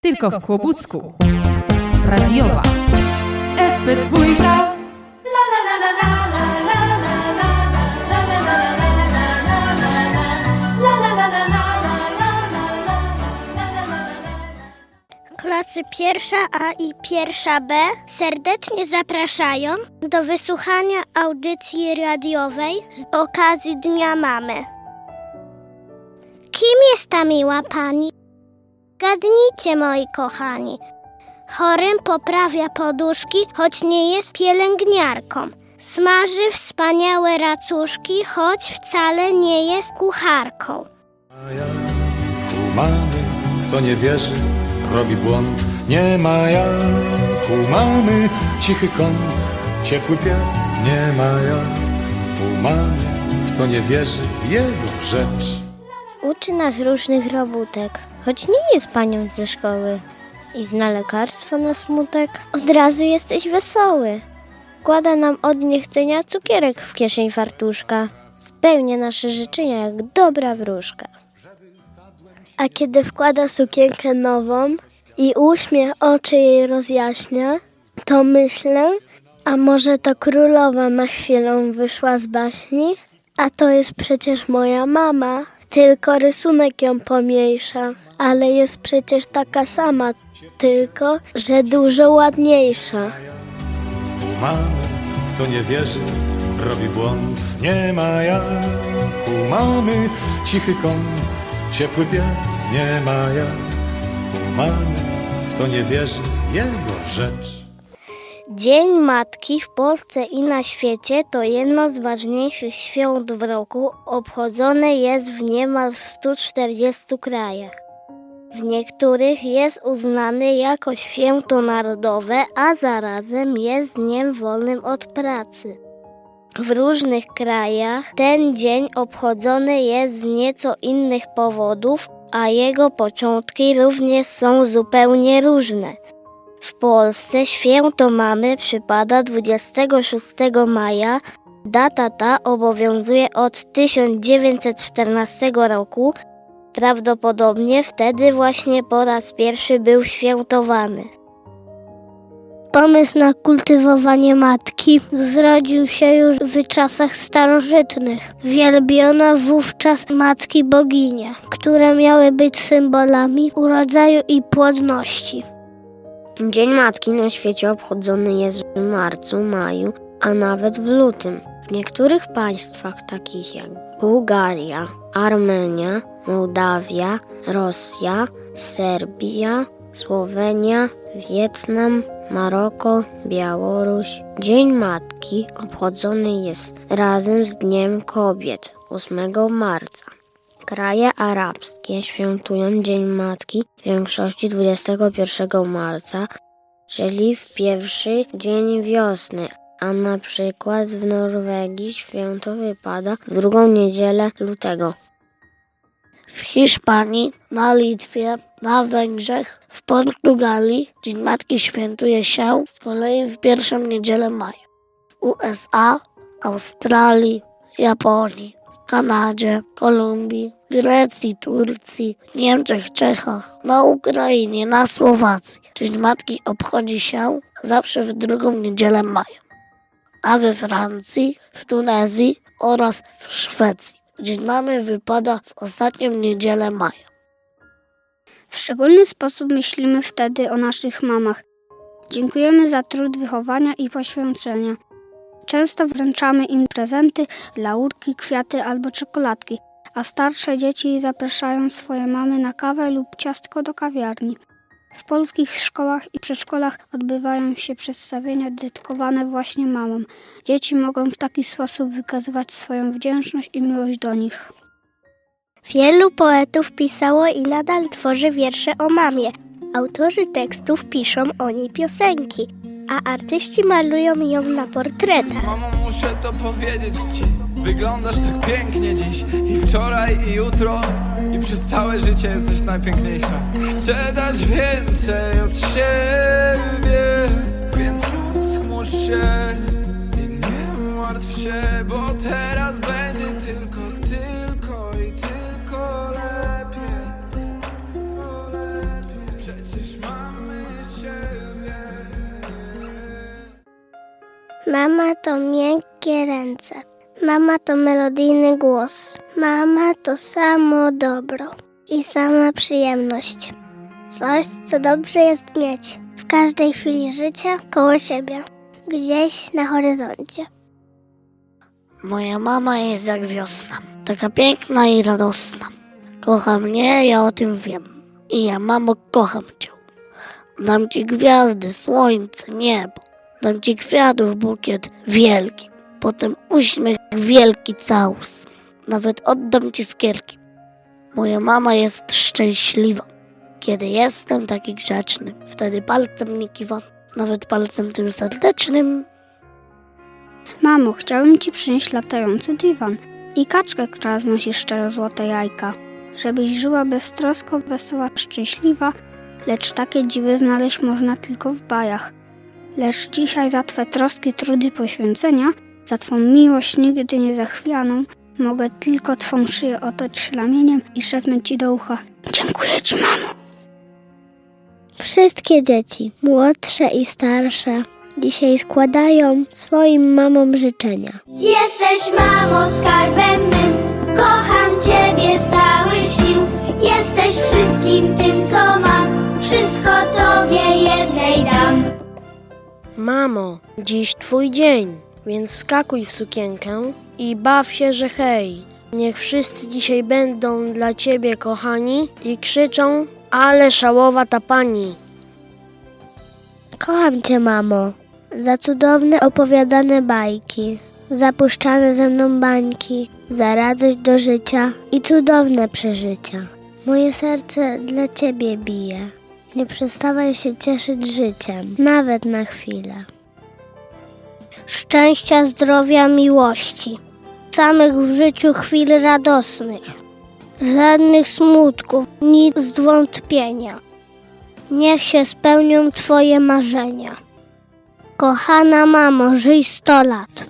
Tylko w Kłobucku. Radiowa. SP2. Klasy pierwsza A i pierwsza B serdecznie zapraszają do wysłuchania audycji radiowej z okazji Dnia Mamy. Kim jest ta miła pani? Gadnijcie, moi kochani. Chorym poprawia poduszki, choć nie jest pielęgniarką. Smaży wspaniałe racuszki, choć wcale nie jest kucharką. A ja u mamy, kto nie wierzy, robi błąd. Nie ma jak u mamy, cichy kąt, ciepły piec. Nie ma jak u mamy, kto nie wierzy, jego rzecz. Uczy nas różnych robótek, choć nie jest panią ze szkoły. I zna lekarstwo na smutek. Od razu jesteś wesoły. Kłada nam od niechcenia cukierek w kieszeń fartuszka. Spełnia nasze życzenia jak dobra wróżka. A kiedy wkłada sukienkę nową i uśmiech oczy jej rozjaśnia, to myślę, a może to królowa na chwilę wyszła z baśni? A to jest przecież moja mama. Tylko rysunek ją pomniejsza, ale jest przecież taka sama, tylko że dużo ładniejsza. Mamy, kto nie wierzy, robi błąd. Nie ma jak u mamy, cichy kąt, ciepły piec. Nie ma jak u mamy, kto nie wierzy, jego rzecz. Dzień Matki w Polsce i na świecie to jedno z ważniejszych świąt w roku. Obchodzone jest w niemal 140 krajach. W niektórych jest uznany jako święto narodowe, a zarazem jest dniem wolnym od pracy. W różnych krajach ten dzień obchodzony jest z nieco innych powodów, a jego początki również są zupełnie różne. W Polsce święto mamy przypada 26 maja. Data ta obowiązuje od 1914 roku. Prawdopodobnie wtedy właśnie po raz pierwszy był świętowany. Pomysł na kultywowanie matki zrodził się już w czasach starożytnych. Wielbiono wówczas matki boginie, które miały być symbolami urodzaju i płodności. Dzień Matki na świecie obchodzony jest w marcu, maju, a nawet w lutym. W niektórych państwach, takich jak Bułgaria, Armenia, Mołdawia, Rosja, Serbia, Słowenia, Wietnam, Maroko, Białoruś, Dzień Matki obchodzony jest razem z Dniem Kobiet 8 marca. Kraje arabskie świętują Dzień Matki w większości 21 marca, czyli w pierwszy dzień wiosny, a na przykład w Norwegii święto wypada w drugą niedzielę lutego. w Hiszpanii, na Litwie, na Węgrzech, w Portugalii Dzień Matki świętuje się z kolei w pierwszą niedzielę maja. W USA, Australii, Japonii, Kanadzie, Kolumbii, Grecji, Turcji, Niemczech, Czechach, na Ukrainie, na Słowacji. Dzień Matki obchodzi się zawsze w drugą niedzielę maja. A we Francji, w Tunezji oraz w Szwecji. Dzień Mamy wypada w ostatnią niedzielę maja. W szczególny sposób myślimy wtedy o naszych mamach. Dziękujemy za trud wychowania i poświęcenia. Często wręczamy im prezenty, laurki, kwiaty albo czekoladki, a starsze dzieci zapraszają swoje mamy na kawę lub ciastko do kawiarni. W polskich szkołach i przedszkolach odbywają się przedstawienia dedykowane właśnie mamom. Dzieci mogą w taki sposób wykazywać swoją wdzięczność i miłość do nich. Wielu poetów pisało i nadal tworzy wiersze o mamie. Autorzy tekstów piszą o niej piosenki, a artyści malują ją na portretach. Mamo, muszę to powiedzieć ci. Wyglądasz tak pięknie dziś. I wczoraj, i jutro. I przez całe życie jesteś najpiękniejsza. Chcę dać więcej od siebie. Więc rozchmurz się I nie martw się Bo teraz będzie tylko, Mama to miękkie ręce. Mama to melodyjny głos. Mama to samo dobro i sama przyjemność. Coś, co dobrze jest mieć w każdej chwili życia koło siebie, gdzieś na horyzoncie. Moja mama jest jak wiosna, taka piękna i radosna. Kocha mnie, ja o tym wiem. I ja, mamo, kocham cię. Dam ci gwiazdy, słońce, niebo. Dam ci kwiatów bukiet wielki. Potem uśmiech wielki całus. Nawet oddam ci skierki. Moja mama jest szczęśliwa. Kiedy jestem taki grzeczny, wtedy palcem nie kiwa. Nawet palcem tym serdecznym. Mamo, chciałbym ci przynieść latający dywan i kaczkę, która znosi szczero złote jajka. Żebyś żyła beztrosko, wesoła, szczęśliwa, lecz takie dziwy znaleźć można tylko w bajach. Lecz dzisiaj za twe troski, trudy, poświęcenia, za twą miłość nigdy nie zachwianą, mogę tylko twą szyję otoczyć ramieniem i szepnąć ci do ucha. Dziękuję ci, mamo. Wszystkie dzieci, młodsze i starsze, dzisiaj składają swoim mamom życzenia. Jesteś mamo skarbem mym, kocham ciebie z całych sił. Jesteś wszystkim tym, co mam, wszystko tobie jednej dam. Mamo, dziś twój dzień, więc wskakuj w sukienkę i baw się, że hej. Niech wszyscy dzisiaj będą dla ciebie kochani i krzyczą, ale szałowa ta pani. Kocham cię, mamo, za cudowne opowiadane bajki, za puszczane ze mną bańki, za radość do życia i cudowne przeżycia. Moje serce dla ciebie bije. Nie przestawaj się cieszyć życiem, nawet na chwilę. Szczęścia, zdrowia, miłości. Samych w życiu chwil radosnych. Żadnych smutków, nic zwątpienia. Niech się spełnią Twoje marzenia. Kochana mamo, żyj sto lat.